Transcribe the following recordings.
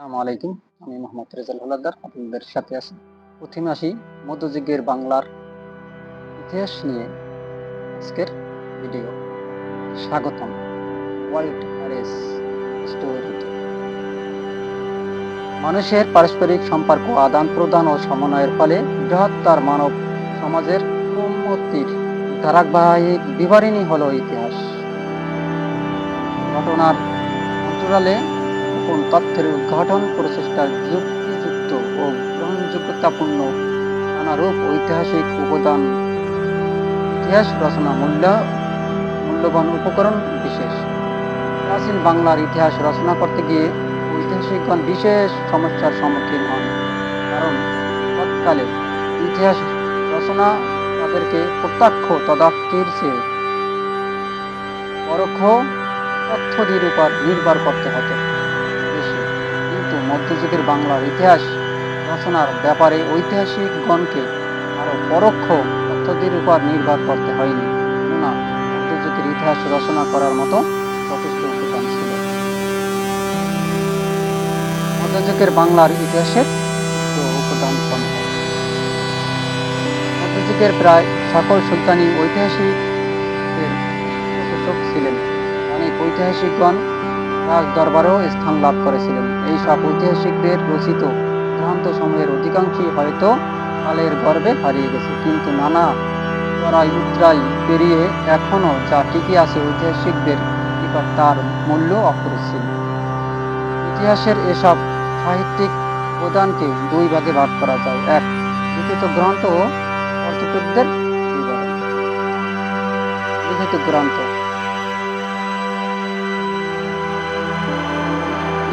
আলাইকুম। আমি মোহাম্মদ রেজাল হলাদার, আপনাদের সাথে আছি। প্রথমে আসি মধ্যযুগের বাংলার ইতিহাস নিয়ে আজকের ভিডিও। স্বাগতম ওয়ার্ল্ড আরএস স্টোরিতে। মানুষের পারস্পরিক সম্পর্ক, আদান প্রদান ও সমন্বয়ের ফলে বৃহত্তর মানব সমাজের উন্নতির ধারাবাহিক বিবরণী হলো ইতিহাস। ঘটনার অন্তরালে গোপন তথ্যের উদ্ঘাটন প্রচেষ্টার যুক্তিযুক্ত ও গ্রহণযোগ্যতাপূর্ণ নানারূপ ঐতিহাসিক উপাদান, ইতিহাস রচনা মূল্য, মূল্যবান উপকরণ বিশেষ। প্রাচীন বাংলার ইতিহাস রচনা করতে গিয়ে ঐতিহাসিকগণ বিশেষ সমস্যার সম্মুখীন হন, কারণ তৎকালে ইতিহাস রচনা তাদেরকে প্রত্যক্ষ তদাক্তির চেয়ে পরোক্ষ তথ্যদের উপর নির্ভর করতে হতো। কিন্তু মধ্যযুগের বাংলার ইতিহাস রচনার ব্যাপারে ঐতিহাসিকগণকে আরও পরোক্ষ তথ্যদের উপর নির্ভর করতে হয়নি। না মধ্যযুগের ইতিহাস রচনা করার মতো যথেষ্ট উপাদান ছিল। মধ্যযুগের বাংলার ইতিহাসের উপাদান মধ্যযুগের প্রায় সকল সুলতানি ঐতিহাসিক ছিলেন। অনেক ঐতিহাসিকগণ রাজ দরবারেও স্থান লাভ করেছিলেন। এই সব ঐতিহাসিকদের রচিত গ্রন্থসমূহের অধিকাংশই হয়তো কালের গর্বে হারিয়ে গেছে। কিন্তু নানা চড়াই উতরাই পেরিয়ে এখনও যা টিকে আছে ঐতিহাসিকদের নিকট তার মূল্য অপরিসীম। ইতিহাসের এসব সাহিত্যিক প্রদানকে দুই ভাগে ভাগ করা যায়। এক, লিখিত গ্রন্থ ও পর্যটকদের বিবরণ। লিখিত গ্রন্থ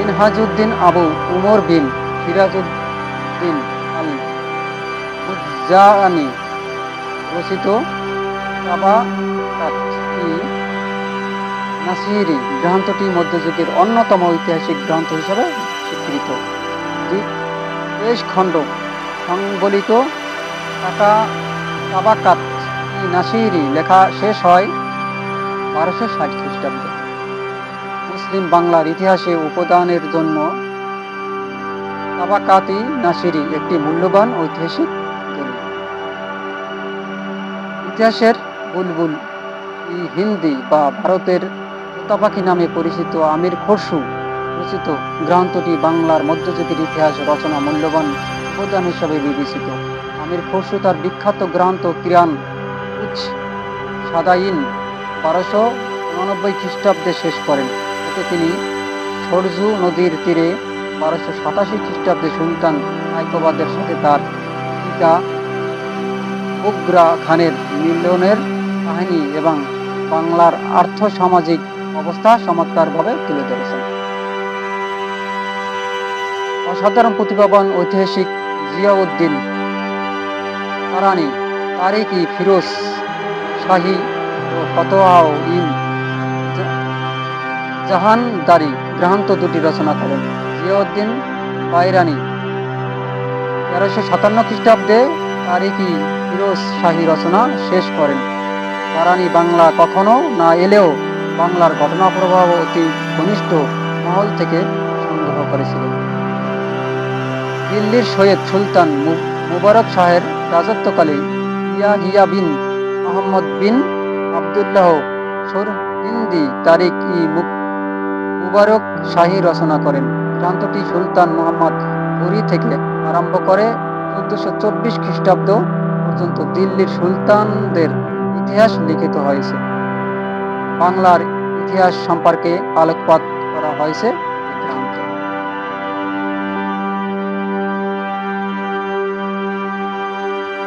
মিনহাজউদ্দিন আবু উমর বিন সিরাজউদ্দিন আল বুজ্জানি রচিত নাসিরি গ্রন্থটি মধ্যযুগের অন্যতম ঐতিহাসিক গ্রন্থ হিসেবে স্বীকৃত। খণ্ড সংবলিত ই নাসিরি লেখা শেষ হয় বারোশো ষাট খ্রিস্টাব্দে। মুসলিম বাংলার ইতিহাসে উপদানের জন্য তাবাকাতি নাসিরি একটি মূল্যবান ঐতিহাসিক ইতিহাসের বুলবুল হিন্দি বা ভারতের তোতাপাখি নামে পরিচিত আমির খসরু রচিত গ্রন্থটি বাংলার মধ্যযুগের ইতিহাস রচনা মূল্যবান উপাদান হিসাবে বিবেচিত। আমির খসরু তার বিখ্যাত গ্রন্থ কিরান উচ সাদাইন বারোশো উনানব্বই খ্রিস্টাব্দে শেষ করেন। এতে তিনি সরজু নদীর তীরে বারোশো সাতাশি খ্রিস্টাব্দে সুলতান আইকবাদের সাথে তার পিতা উগ্রা খানের মিলনের কাহিনী এবং বাংলার আর্থ সামাজিক অবস্থা চমৎকারভাবে তুলে ধরেছেন। অসাধারণ প্রতিভাবান ঐতিহাসিক জিয়াউদ্দিন তারানি তারিকি ফিরোজ শাহী ও ফতোয়াও ইন জাহানদারি গ্রন্থ দুটি রচনা করেন। জিয়াউদ্দিন বাইরানি তেরোশো সাতান্ন খ্রিস্টাব্দে তারিকি ফিরোজ শাহী রচনা শেষ করেন। বারানি বাংলা কখনো না এলেও বাংলার ঘটনা প্রবাহ অতি ঘনিষ্ঠ মহল থেকে সংগ্রহ করেছিলেন। দিল্লির সৈয়দ সুলতান মুবারক শাহের রাজত্বকালে ইয়া হিয়া বিন আহমদ বিন আবদুল্লাহ সুর হিন্দি তারিক ই মুক- মুবারক শাহী রচনা করেন। গ্রন্থটি সুলতান মোহাম্মদ ঘুরি থেকে আরম্ভ করে চোদ্দশো চব্বিশ খ্রিস্টাব্দ পর্যন্ত দিল্লির সুলতানদের ইতিহাস লিখিত হয়েছে। বাংলার ইতিহাস সম্পর্কে আলোকপাত করা হয়েছে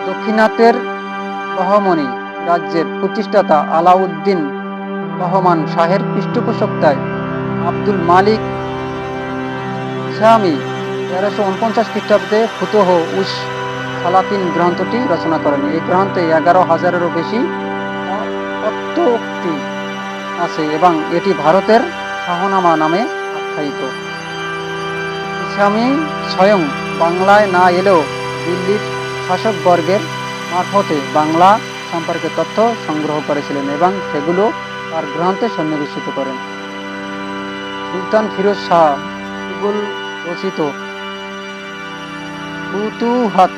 দক্ষিণাতের বহমনি রাজ্যের প্রতিষ্ঠাতা আলাউদ্দিন রহমান শাহের পৃষ্ঠপোষকতায় আব্দুল মালিক স্বামী তেরোশো উনপঞ্চাশ খ্রিস্টাব্দে ফুতহ উস সালাতিন গ্রন্থটি রচনা করেন। এই গ্রন্থে এগারো হাজারেরও বেশি অত্যক্তি আছে এবং এটি ভারতের শাহনামা নামে আখ্যায়িত। স্বামী স্বয়ং বাংলায় না এলেও দিল্লির শাসকবর্গের মারফতে বাংলা সম্পর্কে তথ্য সংগ্রহ করেছিলেন এবং সেগুলো তার গ্রন্থে সন্নিবেশিত করেন। সুলতান ফিরোজ শাহ মুঘল রচিত ফুতুহাত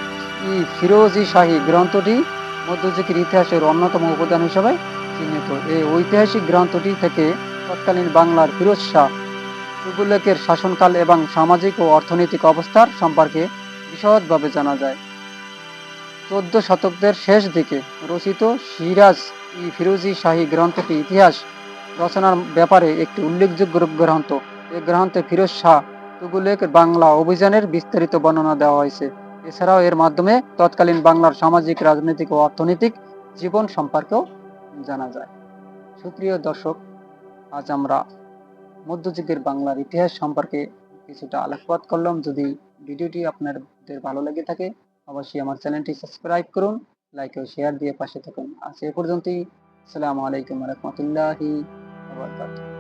ই ফিরোজি শাহী গ্রন্থটি মধ্যযুগের ইতিহাসের অন্যতম উপাদান হিসেবে চিহ্নিত। এই ঐতিহাসিক গ্রন্থটি থেকে তৎকালীন বাংলার ফিরোজ শাহ তুগলকের শাসনকাল এবং সামাজিক ও অর্থনৈতিক অবস্থার সম্পর্কে বিশদভাবে জানা যায়। চোদ্দ শতকদের শেষ দিকে রচিত সিরাজ ই ফিরোজি শাহী গ্রন্থটি ইতিহাস রচনার ব্যাপারে একটি উল্লেখযোগ্য গ্রন্থ। এই গ্রন্থে ফিরোজ শাহ তুগুলেক বাংলা অভিযানের বিস্তারিত বর্ণনা দেওয়া হয়েছে। এছাড়াও এর মাধ্যমে তৎকালীন বাংলার সামাজিক, রাজনৈতিক ও অর্থনৈতিক জীবন সম্পর্কেও জানা যায়। সুপ্রিয় দর্শক, আজ আমরা মধ্যযুগের বাংলার ইতিহাস সম্পর্কে কিছুটা আলোকপাত করলাম। যদি ভিডিওটি আপনাদের ভালো লেগে থাকে, অবশ্যই আমার চ্যানেলটি সাবস্ক্রাইব করুন, লাইক ও শেয়ার দিয়ে পাশে থাকুন। আজ এ পর্যন্তই। আসসালামু আলাইকুম রহমতুল্লাহি about that.